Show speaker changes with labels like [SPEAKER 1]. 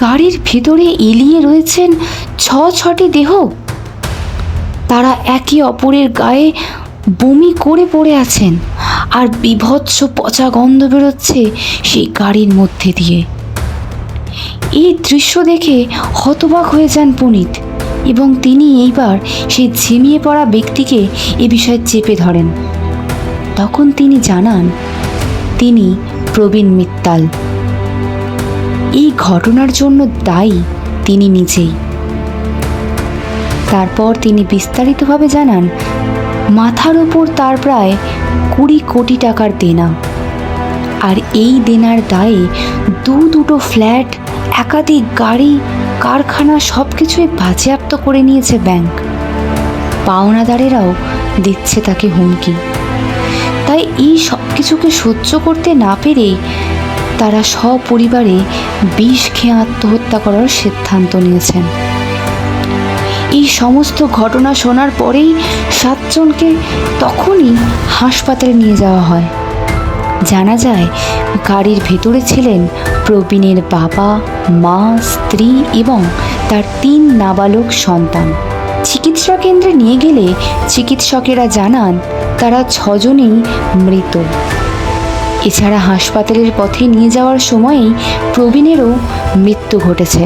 [SPEAKER 1] গাড়ির ভেতরে এলিয়ে রয়েছেন ছ, ছটি দেহ। তারা একে অপরের গায়ে বমি করে পড়ে আছেন আর বিভৎস পচা গন্ধ বেরোচ্ছে সেই গাড়ির মধ্যে দিয়ে। এই দৃশ্য দেখে হতবাক হয়ে যান পুনিত এবং তিনি এইবার সেই ঝিমিয়ে পড়া ব্যক্তিকে এ বিষয়ে চেপে ধরেন। তখন তিনি জানান, তিনি প্রবীণ মিত্তাল। এই ঘটনার জন্য দায়ী তিনি নিজেই। তারপর তিনি বিস্তারিতভাবে জানান, মাথার ওপর তার প্রায় কুড়ি কোটি টাকার দেনা। আর এই দেনার দায়ে দু দুটো ফ্ল্যাট, একাধিক গাড়ি, কারখানা সব কিছুই বাজেয়াপ্ত করে নিয়েছে ব্যাংক। পাওনাদারেরাও দিচ্ছে তাকে হুমকি। তাই এই সব কিছুকে সহ্য করতে না পেরেই তারা সপরিবারে বিষ খেয়ে আত্মহত্যা করার সিদ্ধান্ত নিয়েছেন। এই সমস্ত ঘটনা শোনার পরেই সাতজনকে তখনই হাসপাতালে নিয়ে যাওয়া হয়। জানা যায়, গাড়ির ভেতরে ছিলেন প্রবীণের বাবা, মা, স্ত্রী এবং তার তিন নাবালক সন্তান। চিকিৎসা কেন্দ্রে নিয়ে গেলে চিকিৎসকেরা জানান, তারা ছজনেই মৃত। এছাড়া হাসপাতালের পথে নিয়ে যাওয়ার সময়েই প্রবীণেরও মৃত্যু ঘটেছে।